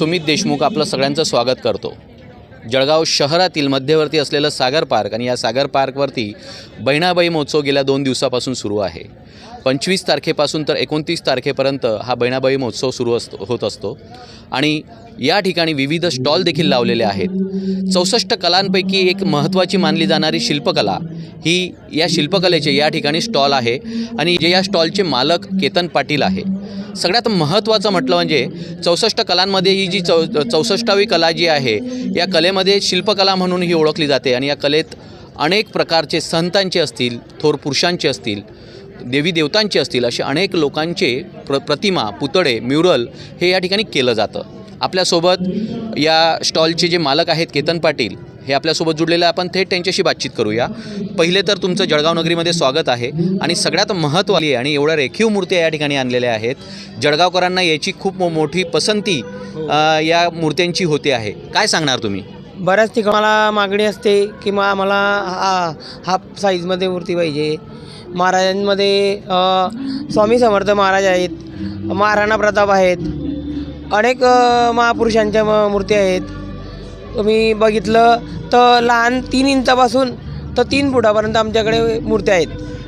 सुमित देशमुख आपलं सगळ्यांचं स्वागत करतो. जळगाव शहरातील मध्यवर्ती असलेलं सागर पार्क आणि या सागर पार्कवरती बहिणाबाई महोत्सव गेल्या दोन दिवसापासून सुरू आहे. पंचवीस तारखेपासून तर एकोणतीस तारखेपर्यंत हा बहिणाबाई महोत्सव सुरू असतो होत असतो. आणि या ठिकाणी विविध स्टॉल देखील लावलेले आहेत. चौसष्ट कलांपैकी एक महत्त्वाची मानली जाणारी शिल्पकला ही या शिल्पकलेचे या ठिकाणी स्टॉल आहे आणि जे या स्टॉलचे मालक केतन पाटील आहे. सगळ्यात महत्त्वाचं म्हटलं म्हणजे चौसष्ट कलांमध्ये ही जी चौ चौसष्टावी कला जी आहे या कलेमध्ये शिल्पकला म्हणून ही ओळखली जाते आणि या कलेत अनेक प्रकारचे संतांचे असतील थोर पुरुषांचे असतील देवी देवतांचे असतील असे अनेक लोकांचे प्र प्रतिमा पुतळे म्युरल हे या ठिकाणी केलं जातं. आपल्यासोबत या स्टॉलचे जे मालक आहेत केतन पाटील हे आपल्यासोबत जुडलेले. आपण थेट त्यांच्याशी बातचीत करूया. पहिले तर तुमचं जळगाव नगरीमध्ये स्वागत आहे आणि सगळ्यात महत्त्वाची आहे आणि एवढ्या रेखीव मूर्त्या या ठिकाणी आणलेल्या आहेत. जळगावकरांना याची खूप मो- मोठी पसंती अ, या मूर्त्यांची होते आहे. काय सांगणार तुम्ही? बऱ्याच ठिकाणी मला मागणी असते की मग आम्हाला हा हाफ साईजमध्ये मूर्ती पाहिजे. महाराजांमध्ये स्वामी समर्थ महाराज आहेत महाराणा प्रताप आहेत अनेक महापुरुषांच्या म- मूर्ती आहेत. तुम्ही बघितलं तर लहान तीन इंचापासून तर तीन फुटापर्यंत आमच्याकडे मूर्त्या आहेत.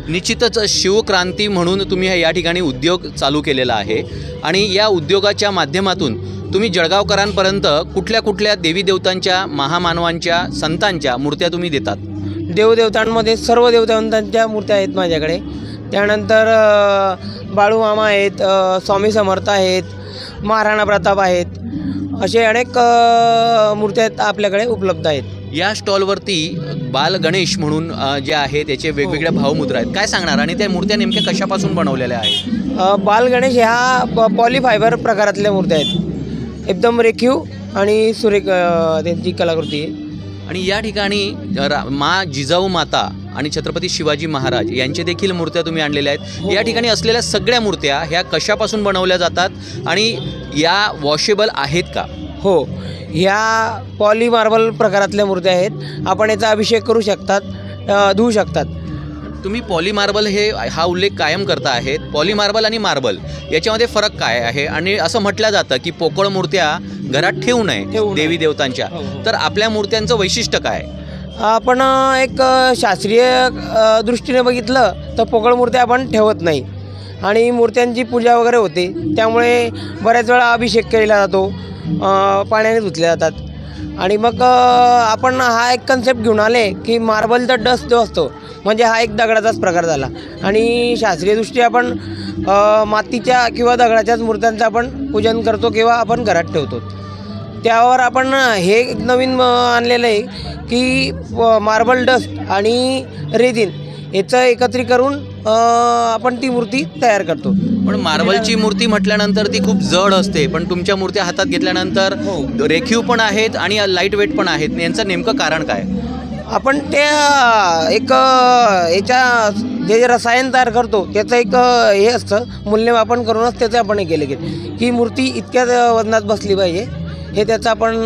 निश्चितच शिवक्रांती म्हणून तुम्ही या ठिकाणी उद्योग चालू केलेला आहे. आणि या उद्योगाच्या माध्यमातून तुम्ही जळगावकरांपर्यंत कुठल्या कुठल्या देवी देवतांच्या महामानवांच्या संतांच्या मूर्त्या तुम्ही देतात? देवदेवतांमध्ये सर्व देवदेवतांच्या मूर्त्या आहेत माझ्याकडे. त्यानंतर बाळूमामा आहेत स्वामी समर्थ आहेत महाराणा प्रताप आहेत. असे अनेक मूर्त्या आहेत आपल्याकडे उपलब्ध आहेत. या स्टॉलवरती बाल गणेश म्हणून जे आहे त्याचे वेगवेगळ्या भावमुद्रा आहेत. काय सांगणार? आणि त्या मूर्त्या नेमक्या कशापासून बनवलेल्या आहेत? अ, बालगणेश ह्या पॉलीफायबर प्रकारातल्या मूर्त्या आहेत. एकदम रेखीव आणि सुरेख त्यांची कलाकृती आहे. आणि या ठिकाणी मा जिजाऊ माता आणि छत्रपती शिवाजी महाराज यांचे देखील मूर्त्या तुम्ही आणलेल्या आहेत. या ठिकाणी असलेल्या सगळ्या मूर्त्या ह्या कशापासून बनवल्या जातात आणि या वॉशेबल आहेत का? हो. ह्या पॉली मार्बल प्रकारातल्या मूर्त्या आहेत. आपण याचा अभिषेक करू शकतात धुवू शकतात. तुम्ही पॉलीमार्बल हे हा उल्लेख कायम करता आहेत पॉलीमार्बल आणि मार्बल याच्यामध्ये फरक काय आहे? आणि असं म्हटलं जातं की पोकळ मूर्त्या घरात ठेवू नये. देवी देवतांच्या. हो, हो. तर आपल्या मूर्त्यांचं वैशिष्ट्य काय? आपण एक शास्त्रीय दृष्टीने बघितलं तर पोकळ मूर्त्या आपण ठेवत नाही. आणि मूर्त्यांची पूजा वगैरे होते. त्यामुळे बऱ्याच वेळा अभिषेक केला जातो. पाण्याने धुतले जातात. आणि मग आपण हा एक कन्सेप्ट घेऊन आले की मार्बलचा डस्ट जो असतो म्हणजे हा एक दगडाचाच प्रकार झाला. आणि शास्त्रीयदृष्टी आपण मातीच्या किंवा दगडाच्याच मूर्त्यांचं आपण पूजन करतो किंवा आपण घरात ठेवतो. त्यावर आपण हे एक नवीन आणलेलं आहे की प- मार्बल डस्ट आणि रेदिन याचं एकत्रित करून आपण ती मूर्ती तयार करतो. पण मार्बलची मूर्ती म्हटल्यानंतर ती खूप जड असते. पण तुमच्या मूर्त्या हातात घेतल्यानंतर हो. रेखीव पण आहेत आणि लाइट वेट पण आहेत. यांचं नेमकं कारण काय? आपण ते एक याच्या जे जे रसायन तयार करतो त्याचं एक हे असतं मूल्यमापन करूनच त्याचं आपण हे केलं गेलं की मूर्ती इतक्याच वजनात बसली पाहिजे. हे त्याचं आपण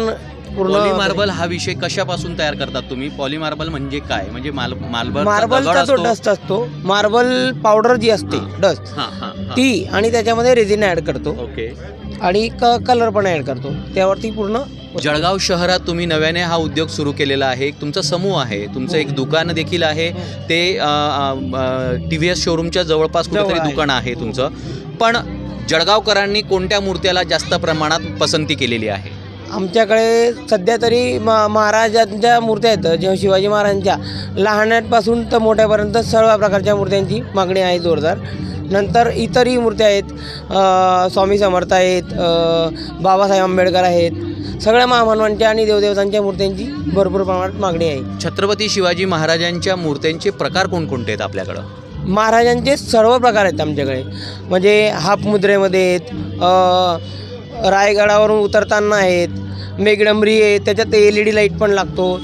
पूर्ण पॉलीमार्बल हा विषय कशापासून तयार करतात तुम्ही? पॉलीमार्बल म्हणजे काय? म्हणजे मार्बल मार्बलचा जो डस्ट असतो? मार्बल पावडर जी असते. डस्ट. ती आणि त्याच्यामध्ये रेझिन ॲड करतो. ओके. आणि क कलर पण ॲड करतो. त्यावरती पूर्ण जळगाव शहरात तुम्ही नव्याने हा उद्योग सुरू केलेला आहे. एक तुमचा समूह आहे. तुमचं एक दुकान देखील आहे. ते टी व्ही एस शोरूमच्या जवळपास जवळ कुठेतरी आहे. दुकान आहे तुमचं. पण जळगावकरांनी कोणत्या मूर्त्याला जास्त प्रमाणात पसंती केलेली आहे? आमच्याकडे सध्या तरी म महाराजांच्या मूर्त्या आहेत. जेव्हा शिवाजी महाराजांच्या लहानांपासून तर मोठ्यापर्यंत सर्व प्रकारच्या मूर्त्यांची मागणी आहे जोरदार. नंतर इतरही मूर्त्या आहेत. स्वामी समर्थ आहेत बाबासाहेब आंबेडकर आहेत. सगळ्या महामानवांच्या आणि देवदेवतांच्या मूर्त्यांची भरपूर प्रमाणात मागणी आहे. छत्रपती शिवाजी महाराजांच्या मूर्त्यांचे प्रकार कोणकोणते आहेत आपल्याकडं? महाराजांचे सर्व प्रकार आहेत आमच्याकडे. म्हणजे हाफ मुद्रेमध्ये आहेत रायगडावरून उतरताना आहेत मेघडंबरी आहे त्याच्यात एल ई डी लाइट पण लागतो.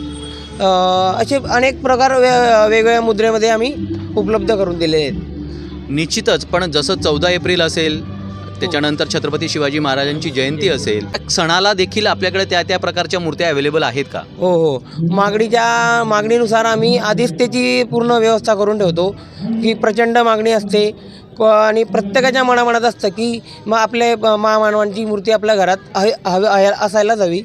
असे अनेक प्रकार वे वेगवेगळ्या मुद्रेमध्ये आम्ही उपलब्ध करून दिलेले आहेत. निश्चितच पण जसं चौदा एप्रिल असेल त्याच्यानंतर छत्रपती शिवाजी महाराजांची जयंती असेल सणाला देखील आपल्याकडे त्या त्या प्रकारच्या मूर्त्या अवेलेबल आहेत का? हो हो. मागणीच्या मागणीनुसार आम्ही आधीच त्याची पूर्ण व्यवस्था करून ठेवतो की प्रचंड मागणी असते प आणि प्रत्येकाच्या मनामनात असतं की मग आपले महामानवांची मूर्ती आपल्या घरात हवी हवी असायलाच हवी.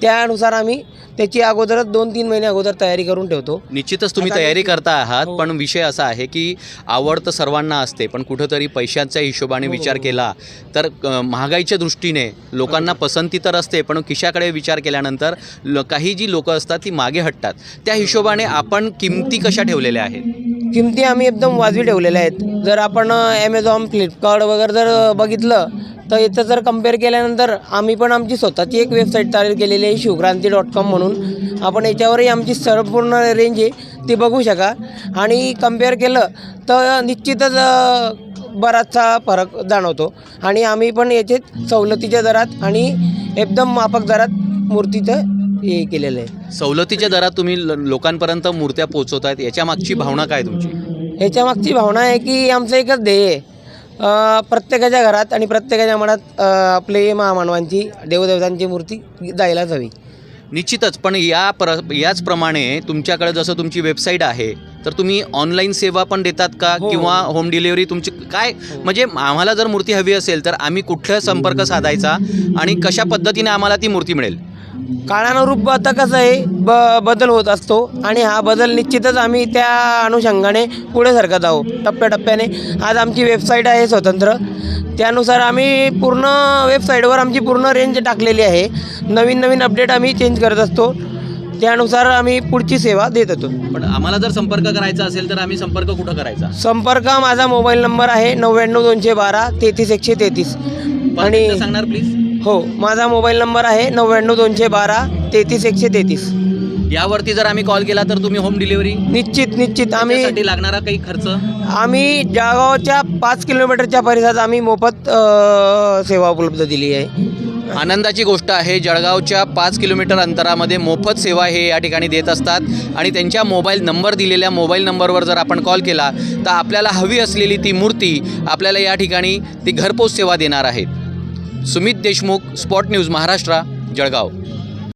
त्यानुसार आम्ही त्याची अगोदरच दोन तीन महिने अगोदर तयारी करून ठेवतो. निश्चितच तुम्ही तयारी करता आहात हो. पण विषय असा आहे की आवड तर सर्वांना असते पण कुठंतरी पैशाच्या हिशोबाने हो, विचार. केला तर महागाईच्या दृष्टीने लोकांना पसंती तर असते पण खिशाकडे विचार केल्यानंतर ल काही जी लोकं असतात ती मागे हटतात. त्या हिशोबाने आपण किमती कशा ठेवलेल्या आहेत? किमती आम्ही एकदम वाजवी ठेवलेल्या आहेत. जर आपण ॲमेझॉन फ्लिपकार्ट वगैरे जर बघितलं तर इथं जर कंपेअर केल्यानंतर आम्ही पण आमची स्वतःची एक वेबसाईट तयार केलेली आहे शिवक्रांती डॉट कॉम म्हणून. आपण याच्यावरही आमची संपूर्ण रेंज आहे ती बघू शका. आणि कंपेअर केलं तर निश्चितच बराचसा फरक जाणवतो. आणि आम्ही पण याचे सवलतीच्या दरात आणि एकदम माफक दरात मूर्तीचं हे केलेलं आहे. सवलतीच्या दरात तुम्ही ल- लोकांपर्यंत मूर्त्या पोहोचवतायत याच्या मागची भावना काय तुमची? ह्याच्या मागची भावना आहे की आमचं एकच ध्येय आहे. प्रत्येकाच्या घरात आणि प्रत्येकाच्या मनात आपले महामानवांची देवदेवतांची मूर्ती जायलाच हवी. निश्चितच पण या प्र याचप्रमाणे तुमच्याकडे जसं तुमची वेबसाईट आहे तर तुम्ही ऑनलाईन सेवा पण देतात का? हो. किंवा होम डिलिव्हरी तुमची काय? म्हणजे आम्हाला जर मूर्ती हवी असेल तर आम्ही कुठला संपर्क साधायचा आणि कशा पद्धतीने आम्हाला ती मूर्ती मिळेल? काळानुरूप आता कसं आहे ब बदल होत असतो आणि हा बदल निश्चितच आम्ही त्या अनुषंगाने पुढे सरकत आहोत टप्प्याटप्प्याने. आज आमची वेबसाईट आहे स्वतंत्र. त्यानुसार आम्ही पूर्ण वेबसाईटवर आमची पूर्ण रेंज टाकलेली आहे. नवीन नवीन अपडेट आम्ही चेंज करत असतो. त्यानुसार आम्ही पुढची सेवा देत होतो. पण आम्हाला जर संपर्क करायचा असेल तर आम्ही संपर्क कुठं करायचा? संपर्क माझा मोबाईल नंबर आहे नव्याण्णव दोनशे बारा तेहतीस एकशे तेहतीस. आणि सांगणार प्लीज हो माझा मोबाईल नंबर आहे नव्याण्णव दोनशे बारा तेहतीस एकशे तेहतीस. यावरती जर आम्ही कॉल केला तर तुम्ही होम डिलिव्हरी निश्चित निश्चित. आम्ही लागणारा काही खर्च? आम्ही जळगावच्या पाच किलोमीटरच्या परिसरात आम्ही मोफत अ, सेवा उपलब्ध दिली आहे. आनंदाची गोष्ट आहे जळगावच्या पाच किलोमीटर अंतरामध्ये मोफत सेवा हे या ठिकाणी देत असतात आणि त्यांच्या मोबाईल नंबर दिलेल्या मोबाईल नंबरवर जर आपण कॉल केला तर आपल्याला हवी असलेली ती मूर्ती आपल्याला या ठिकाणी ती घरपोच सेवा देणार आहेत. Sumit Deshmukh spot news Maharashtra Jalgaon.